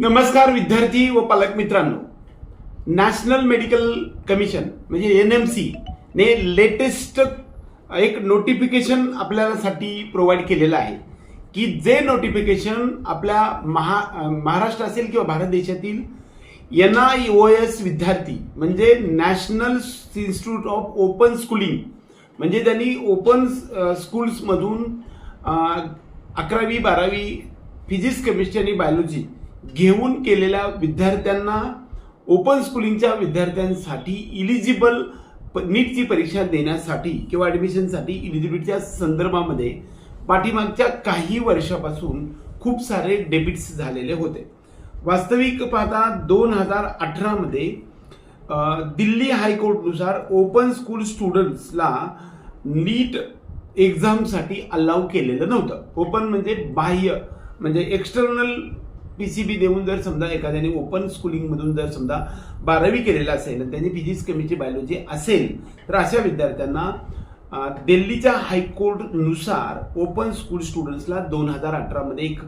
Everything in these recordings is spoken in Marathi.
नमस्कार विद्यार्थी व पालक मित्रांनो. नॅशनल मेडिकल कमिशन म्हणजे एन एम सी ने लेटेस्ट एक नोटिफिकेशन आपल्यासाठी प्रोव्हाइड केलेलं आहे. की जे नोटिफिकेशन आपल्या महा महाराष्ट्र असेल किंवा भारत देशातील एन आय ओ एस विद्यार्थी म्हणजे national institute of open schooling म्हणजे त्यांनी ओपन स्कूल्समधून अकरावी बारावी फिजिक्स केमिस्ट्री आणि बायोलॉजी घेऊन केलेल्या विद्यार्थ्यांना ओपन स्कूलिंगच्या विद्यार्थ्यांसाठी इलिजिबल नीटची परीक्षा देण्यासाठी किंवा ॲडमिशनसाठी इलिजिबिलिटीच्या संदर्भामध्ये पाठीमागच्या काही वर्षापासून खूप सारे डेबिट्स झालेले होते. वास्तविक पाहता दोन हजार अठरामध्ये दिल्ली हायकोर्टनुसार ओपन स्कूल स्टुडंट्सला नीट एक्झामसाठी अलाव केलेलं नव्हतं. ओपन म्हणजे बाह्य म्हणजे एक्सटर्नल पी सी बी देऊन जर समजा एखाद्याने ओपन स्कूलिंगमधून जर समजा बारावी केलेलं असेल आणि त्यांनी फिजिक्स केमिस्ट्री बायोलॉजी असेल तर अशा विद्यार्थ्यांना दिल्लीच्या हायकोर्टनुसार ओपन स्कूल स्टुडंट्सला दोन हजार अठरामध्ये एक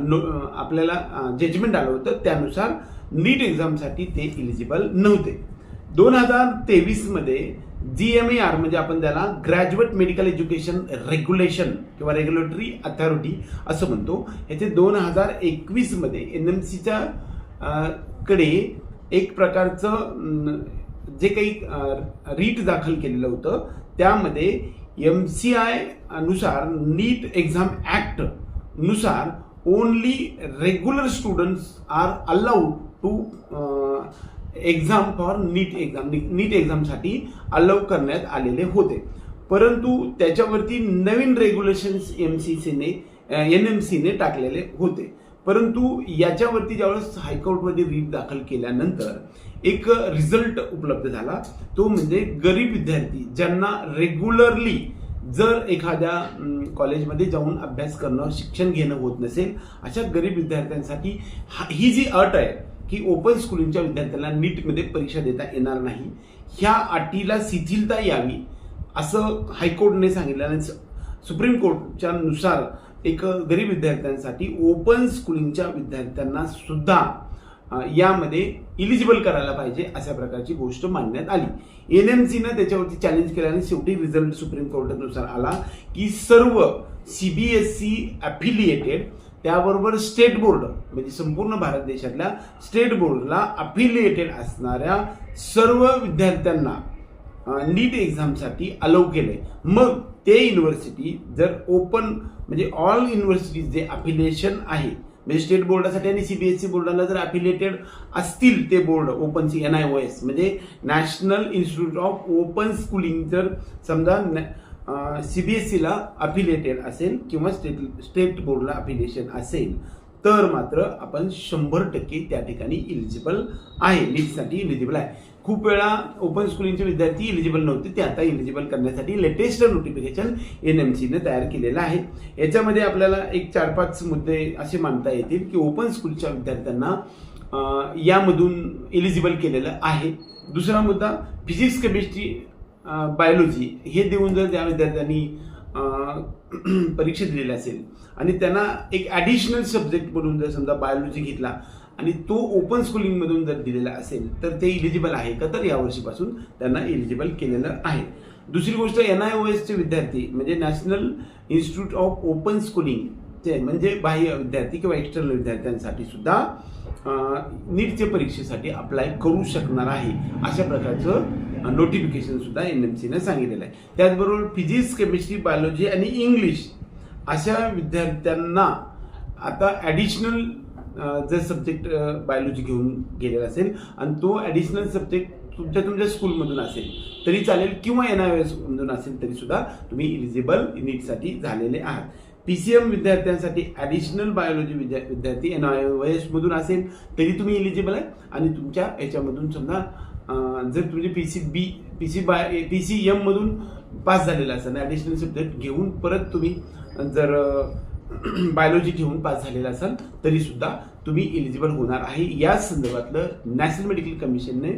नो आपल्याला जजमेंट आलं होतं. त्यानुसार नीट एक्झामसाठी ते इलिजिबल नव्हते. दोन हजार तेवीसमध्ये जी एम ए आर म्हणजे आपण त्याला ग्रॅज्युएट मेडिकल एज्युकेशन रेग्युलेशन किंवा रेग्युलेटरी अथॉरिटी असं म्हणतो. याचे दोन हजार एकवीसमध्ये एन एम सीच्या कडे एक प्रकारचं जे काही रीट दाखल केलेलं होतं त्यामध्ये एम सी आयनुसार NEET exam ॲक्टनुसार only regular students are allowed to exam for NEET exam NEET एक्झामसाठी अलाउ करण्यात आलेले होते. परंतु त्याच्यावरती नवीन रेग्युलेशन्स एम सी सीने एन एम सीने टाकलेले होते. परंतु याच्यावरती ज्यावेळेस हायकोर्टमध्ये रीट दाखल केल्यानंतर एक रिझल्ट उपलब्ध झाला. तो म्हणजे गरीब विद्यार्थी ज्यांना रेग्युलरली जर एखाद्या कॉलेजमध्ये जाऊन अभ्यास करणं शिक्षण घेणं होत नसेल अशा गरीब विद्यार्थ्यांसाठी हा- ही जी अट आहे की ओपन स्कूलिंगच्या विद्यार्थ्यांना नीटमध्ये परीक्षा देता येणार नाही. ह्या अटीला शिथिलता यावी असं हायकोर्टने सांगितलं आणि सुप्रीम कोर्टच्या नुसार एक गरीब विद्यार्थ्यांसाठी ओपन स्कूलिंगच्या विद्यार्थ्यांना सुद्धा यामध्ये इलिजिबल करायला पाहिजे अशा प्रकारची गोष्ट मांडण्यात आली. एन एम सीनं त्याच्यावरती चॅलेंज केल्याने शेवटी रिझल्ट सुप्रीम कोर्टानुसार आला की सर्व C B S C affiliated त्याबरोबर स्टेट बोर्ड म्हणजे संपूर्ण भारत देशातल्या स्टेट बोर्डला अफिलिएटेड असणाऱ्या सर्व विद्यार्थ्यांना नीट एक्झामसाठी अलाउ केलंय. मग ते युनिव्हर्सिटी जर ओपन म्हणजे ऑल युनिव्हर्सिटीज जे अफिलिएशन आहे म्हणजे स्टेट बोर्डासाठी आणि सी बी एस ई बोर्डाला जर अफिलिएटेड असतील ते board open C N I O S म्हणजे national institute of open schooling जर समजा सीबीएसईला अफिलिएटेड असेल किंवा स्टेट स्टेट बोर्डला अफिलिएशन असेल तर मात्र आपण शंभर टक्के त्या ठिकाणी इलिजिबल आहे नीटसाठी इलिजिबल आहे. खूप वेळा ओपन स्कूलिंगचे विद्यार्थी इलिजिबल नव्हते ते आता इलिजिबल करण्यासाठी लेटेस्ट नोटिफिकेशन एन एम सीने तयार केलेलं आहे. याच्यामध्ये आपल्याला एक चार पाच मुद्दे असे मानता येतील की ओपन स्कूलच्या विद्यार्थ्यांना यामधून इलिजिबल केलेलं आहे. दुसरा मुद्दा फिजिक्स केमिस्ट्री बायोलॉजी हे देऊन जर त्या विद्यार्थ्यांनी परीक्षा दिलेली असेल आणि त्यांना एक ॲडिशनल सब्जेक्ट म्हणून जर समजा बायोलॉजी घेतला आणि तो ओपन स्कूलिंगमधून जर दिलेला असेल तर ते इलिजिबल आहे का? तर यावर्षीपासून त्यांना इलिजिबल केलेलं आहे. दुसरी गोष्ट एन आय ओ एसचे विद्यार्थी म्हणजे national institute of open schooling ते म्हणजे बाह्य विद्यार्थी किंवा एक्स्टर्नल विद्यार्थ्यांसाठी सुद्धा नीटच्या परीक्षेसाठी अप्लाय करू शकणार आहे. अशा प्रकारचं नोटिफिकेशन सुद्धा एन एम सीने सांगितलेलं आहे. त्याचबरोबर फिजिक्स केमिस्ट्री बायोलॉजी आणि इंग्लिश अशा विद्यार्थ्यांना आता ॲडिशनल जर सब्जेक्ट बायोलॉजी घेऊन गेलेला असेल आणि तो ॲडिशनल सब्जेक्ट तुमच्या तुमच्या स्कूलमधून असेल तरी चालेल किंवा एन आय एसमधून असेल तरी सुद्धा तुम्ही इलिजिबल नीटसाठी झालेले आहात. पी सी एम विद्यार्थ्यांसाठी ॲडिशनल बायोलॉजी विद्या विद्यार्थी एन आय एसमधून असेल तरी तुम्ही इलिजिबल आहे. आणि तुमच्या याच्यामधून समजा जर तुमचे P C B P C by P C एममधून pass झालेला असेल ॲडिशनल सब्जेक्ट घेऊन परत तुम्ही जर बायोलॉजी घेऊन पास झालेला असाल तरीसुद्धा तुम्ही इलिजिबल होणार आहे. या संदर्भातलं नॅशनल मेडिकल कमिशनने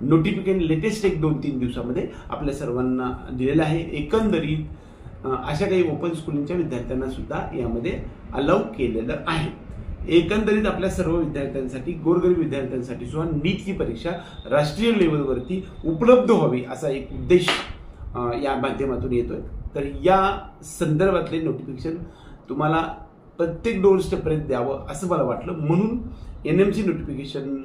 नोटिफिकेशन लेटेस्ट एक दोन तीन दिवसामध्ये आपल्या सर्वांना दिलेलं आहे. एकंदरीत अशा काही ओपन स्कूलिंगच्या विद्यार्थ्यांना सुद्धा यामध्ये अलाव केलेलं आहे. एकंदरीत आपल्या सर्व विद्यार्थ्यांसाठी गोरगरीब विद्यार्थ्यांसाठी सुद्धा नीटची परीक्षा राष्ट्रीय लेवलवरती उपलब्ध व्हावी असा एक उद्देश या माध्यमातून येतोय. तर या संदर्भातले नोटिफिकेशन तुम्हाला प्रत्येक डोर स्टेपपर्यंत द्यावं असं मला वाटलं. म्हणून एन एम सी नोटिफिकेशन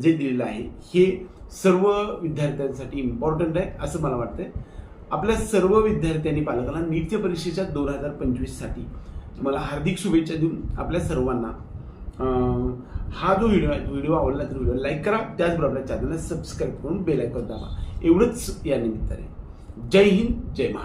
जे दिलेलं आहे हे सर्व विद्यार्थ्यांसाठी इम्पॉर्टंट आहे असं मला वाटतंय. आपल्या सर्व विद्यार्थ्यांनी पालकांना नीटच्या परीक्षेच्या दोन हजार पंचवीससाठी तुम्हाला हार्दिक शुभेच्छा देऊन आपल्या सर्वांना हा जो व्हिडिओ आहे तो व्हिडिओ आवडला तर व्हिडिओ लाईक करा त्याचबरोबर आपल्या चॅनलला सबस्क्राईब करून बेल आयकॉन दाबा. एवढंच या निमित्ताने. जय हिंद जय महा